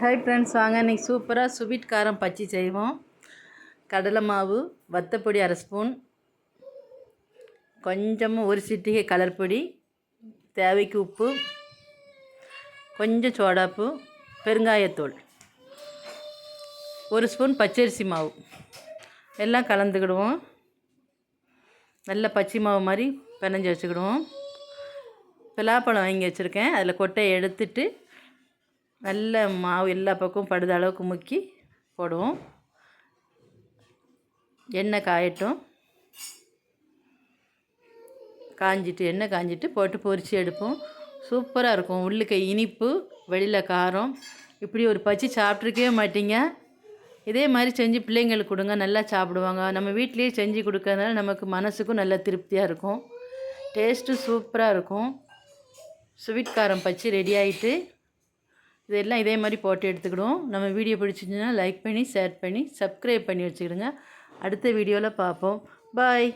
Hi friends வாங்க. இன்றைக்கி சூப்பராக ஸ்வீட் காரம் பச்சி செய்வோம். கடலை மாவு வத்தப்பொடி அரை ஸ்பூன் கொஞ்சமாக ஒரு சிட்டிகை கலர் பொடி தேவைக்கு உப்பு கொஞ்சம் சோடாப்பு பெருங்காயத்தூள் ஒரு ஸ்பூன் பச்சரிசி மாவு. எல்லாம் கலந்துக்கிடுவோம். நல்ல பச்சை மாவு மாதிரி பிணைஞ்சி வச்சுக்கிடுவோம். பலாப்பழம் வாங்கி வச்சுருக்கேன். அதில் கொட்டையை எடுத்துட்டு நல்ல மாவு எல்லா பக்கமும் படுத அளவுக்கு முக்கி போடுவோம். எண்ணெய் காயட்டும். காஞ்சிட்டு எண்ணெய் காஞ்சிட்டு போட்டு பொரித்து எடுப்போம். சூப்பராக இருக்கும். உள்ளுக்க இனிப்பு வெளியில் காரம். இப்படி ஒரு பச்சி சாப்பிட்ருக்கவே மாட்டீங்க. இதே மாதிரி செஞ்சு பிள்ளைங்களுக்கு கொடுங்க. நல்லா சாப்பிடுவாங்க. நம்ம வீட்லேயே செஞ்சு கொடுக்கறதுனால நமக்கு மனசுக்கும் நல்ல திருப்தியாக இருக்கும். டேஸ்ட்டு சூப்பராக இருக்கும். ஸ்வீட் காரம் பச்சி ரெடி ஆகிட்டு இதெல்லாம் இதே மாதிரி போட்டு எடுத்துக்கிடுவோம். நம்ம வீடியோ பிடிச்சிருந்துச்சுன்னா லைக் பண்ணி ஷேர் பண்ணி சப்ஸ்கிரைப் பண்ணி வச்சுக்கிடுங்க. அடுத்த வீடியோவில் பார்ப்போம். பாய்